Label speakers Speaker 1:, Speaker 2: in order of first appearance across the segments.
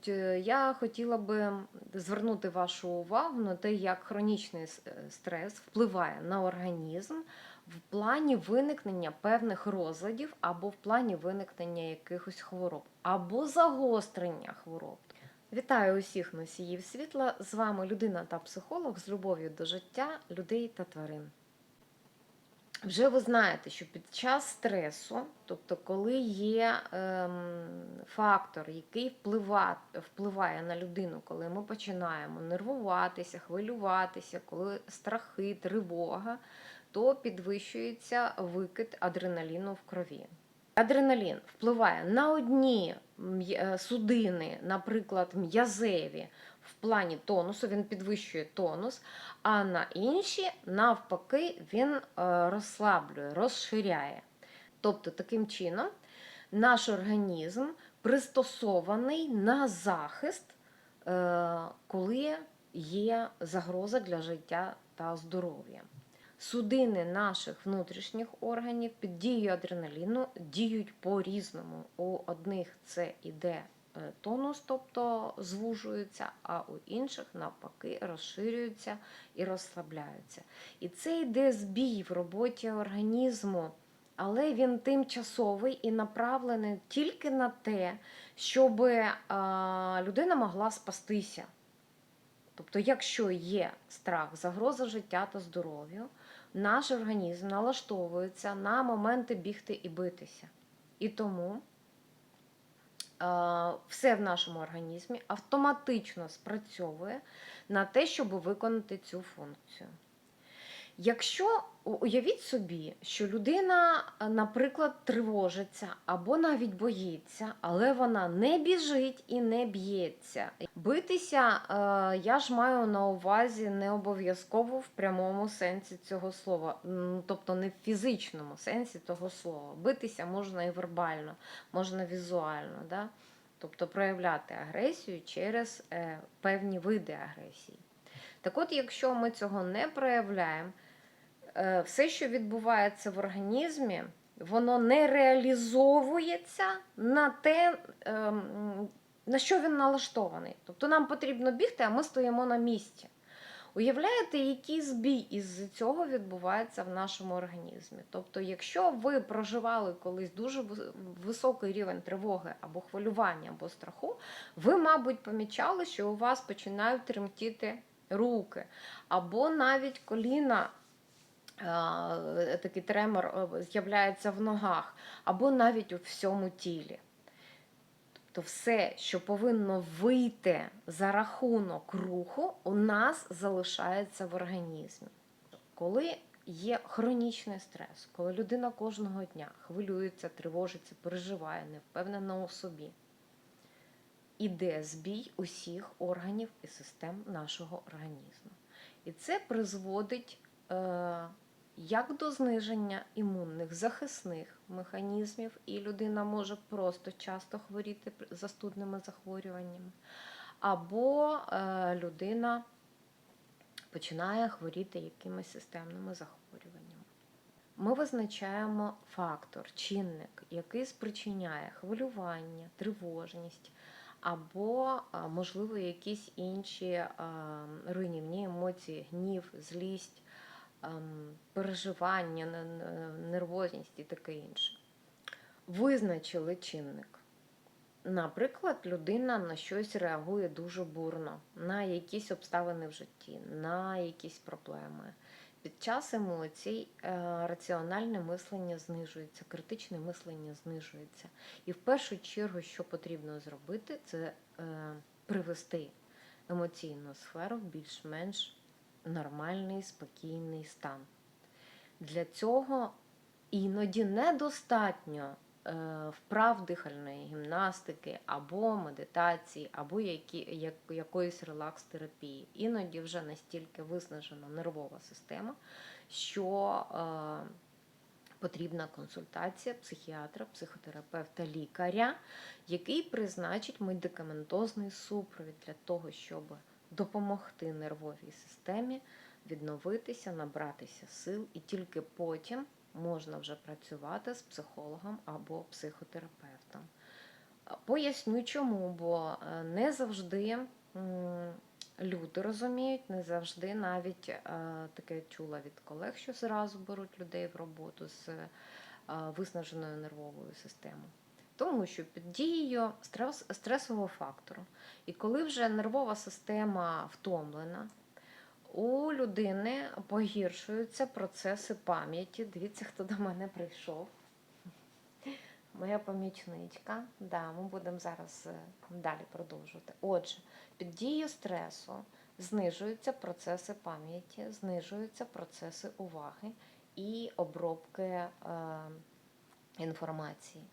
Speaker 1: От е, я хотіла би звернути вашу увагу на те, як хронічний е, стрес впливає на організм в плані виникнення певних розладів або в плані виникнення якихось хвороб, або загострення хвороб. Вітаю усіх носіїв світла! З вами людина та психолог з любов'ю до життя, людей та тварин. Вже ви знаєте, що під час стресу, тобто коли є ем, фактор, який вплива, впливає на людину, коли ми починаємо нервуватися, хвилюватися, коли страхи, тривога, то підвищується викид адреналіну в крові. Адреналін впливає на одні е, судини, наприклад, м'язеві, в плані тонусу, він підвищує тонус, а на інші, навпаки, він е, розслаблює, розширяє. Тобто, таким чином, наш організм пристосований на захист, е, коли є загроза для життя та здоров'я. Судини наших внутрішніх органів під дією адреналіну діють по-різному. У одних це іде тонус, тобто звужується, а у інших навпаки розширюються і розслабляються. І це йде збій в роботі організму, але він тимчасовий і направлений тільки на те, щоб е, людина могла спастися. Тобто, якщо є страх, загроза життя та здоров'ю, наш організм налаштовується на моменти бігти і битися. І тому е, все в нашому організмі автоматично спрацьовує на те, щоб виконати цю функцію. Якщо уявіть собі, що людина, е, наприклад, тривожиться або навіть боїться, але вона не біжить і не б'ється. Битися е, я ж маю на увазі не обов'язково в прямому сенсі цього слова, тобто не в фізичному сенсі того слова. Битися можна і вербально, можна візуально. Да? Тобто проявляти агресію через е, певні види агресії. Так от, якщо ми цього не проявляємо, все, що відбувається в організмі, воно не реалізовується на те, ем, на що він налаштований. Тобто нам потрібно бігти, а ми стоїмо на місці. Уявляєте, який збій із цього відбувається в нашому організмі? Тобто, якщо ви проживали колись дуже високий рівень тривоги або хвилювання, або страху, ви, мабуть, помічали, що у вас починають тремтіти руки, або навіть коліна. Е, Такий тремор е, з'являється в ногах, або навіть у всьому тілі. Тобто все, що повинно вийти за рахунок руху, у нас залишається в організмі. Коли є хронічний стрес, коли людина кожного дня хвилюється, тривожиться, переживає, не впевнена у собі, іде збій усіх органів і систем нашого організму. І це призводить е, як до зниження імунних захисних механізмів, і людина може просто часто хворіти застудними захворюваннями, або е, людина починає хворіти якимись системними захворюваннями. Ми визначаємо фактор, чинник, який спричиняє хвилювання, тривожність або, можливо, якісь інші а, руйнівні емоції, гнів, злість, переживання, нервозність і таке інше. Визначили чинник. Наприклад, людина на щось реагує дуже бурно, на якісь обставини в житті, на якісь проблеми. Під час емоцій е, раціональне мислення знижується, критичне мислення знижується. І в першу чергу, що потрібно зробити, це е, привести емоційну сферу в більш-менш нормальний, спокійний стан. Для цього іноді недостатньо е, вправ дихальної гімнастики або медитації, або які, як, якоїсь релакс-терапії. Іноді вже настільки виснажена нервова система, що е, потрібна консультація психіатра, психотерапевта, лікаря, який призначить медикаментозний супровід для того, щоб допомогти нервовій системі відновитися, набратися сил, і тільки потім можна вже працювати з психологом або психотерапевтом. Поясню чому, бо е, не завжди люди розуміють, не завжди навіть е, таке чула від колег, що зразу беруть людей в роботу з е, виснаженою нервовою системою. Тому що під дією стрес, стресового фактору, і коли вже нервова система втомлена, у людини погіршуються процеси пам'яті. Дивіться, хто до мене прийшов. Моя помічничка. Да, ми будемо зараз е, далі продовжувати. Отже, під дією стресу знижуються процеси пам'яті, знижуються процеси уваги і обробки е, інформації.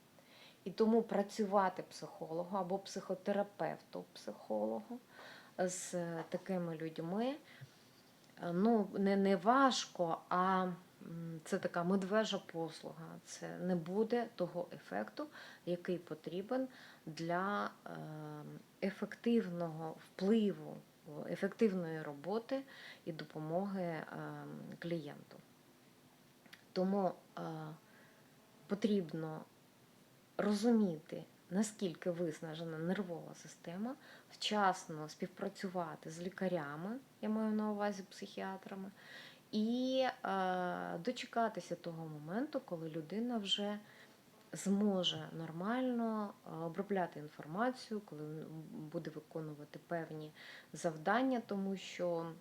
Speaker 1: І тому працювати психологу або психотерапевту психологу з такими людьми е, ну, не, не важко, а це така медвежа послуга. Це не буде того ефекту, який потрібен для е, ефективного впливу, ефективної роботи і допомоги е, клієнту. Тому е, потрібно розуміти, наскільки виснажена нервова система, вчасно співпрацювати з лікарями, я маю на увазі психіатрами, і е, дочекатися того моменту, коли людина вже зможе нормально е, обробляти інформацію, коли буде виконувати певні завдання, тому що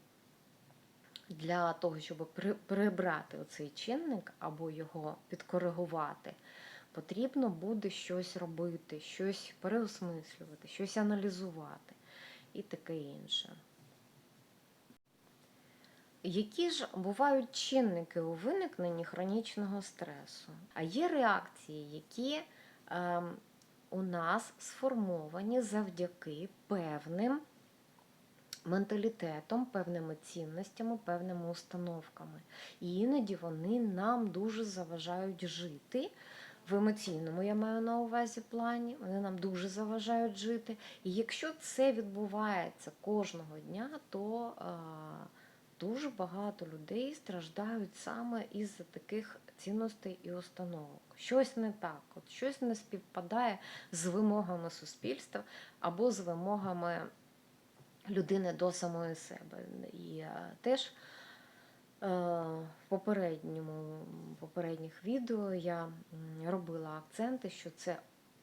Speaker 1: для того, щоб при- прибрати оцей чинник або його підкоригувати, потрібно буде щось робити, щось переосмислювати, щось аналізувати і таке інше. Які ж бувають чинники у виникненні хронічного стресу? А є реакції, які ем, у нас сформовані завдяки певним менталітетом, певними цінностями, певними установками. І іноді вони нам дуже заважають жити. В емоційному я маю на увазі плані, вони нам дуже заважають жити. І якщо це відбувається кожного дня, то а, дуже багато людей страждають саме із таких цінностей і установок. Щось не так, от щось не співпадає з вимогами суспільства або з вимогами людини до самої себе. І е, теж е, в попередньому, попередніх відео я робила акценти, що це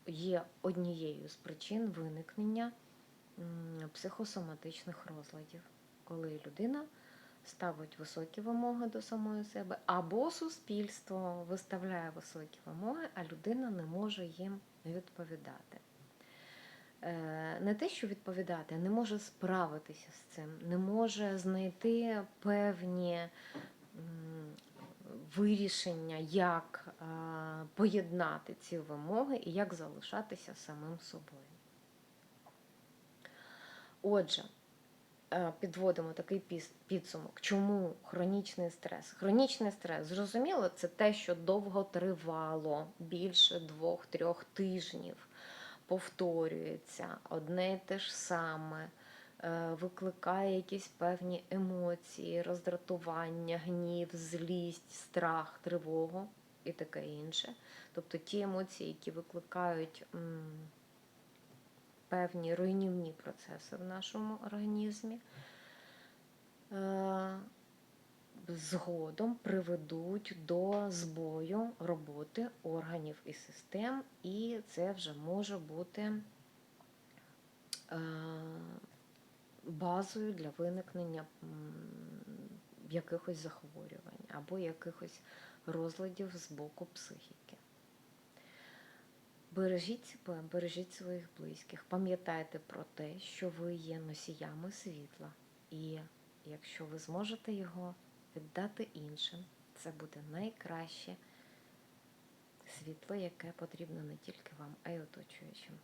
Speaker 1: є однією з причин виникнення психосоматичних розладів, коли людина ставить високі вимоги до самої себе, або суспільство виставляє високі вимоги, а людина не може їм відповідати. Е, Не те, що відповідати, не може справитися з цим, не може знайти певні вирішення, як е, поєднати ці вимоги і як залишатися самим собою. Отже, е, підводимо такий підсумок. Чому хронічний стрес? Хронічний стрес, зрозуміло, це те, що довго тривало, більше двох-трьох тижнів, повторюється одне і те ж саме, е, викликає якісь певні емоції, роздратування, гнів, злість, страх, тривогу і таке інше. Тобто ті емоції, які викликають. певні руйнівні процеси в нашому організмі, е, згодом приведуть до збою роботи органів і систем, і це вже може бути е, базою для виникнення якихось захворювань або якихось розладів з боку психіки. Бережіть себе, бережіть своїх близьких. Пам'ятайте про те, що ви є носіями світла. І якщо ви зможете його віддати іншим, це буде найкраще світло, яке потрібно не тільки вам, а й оточуючим.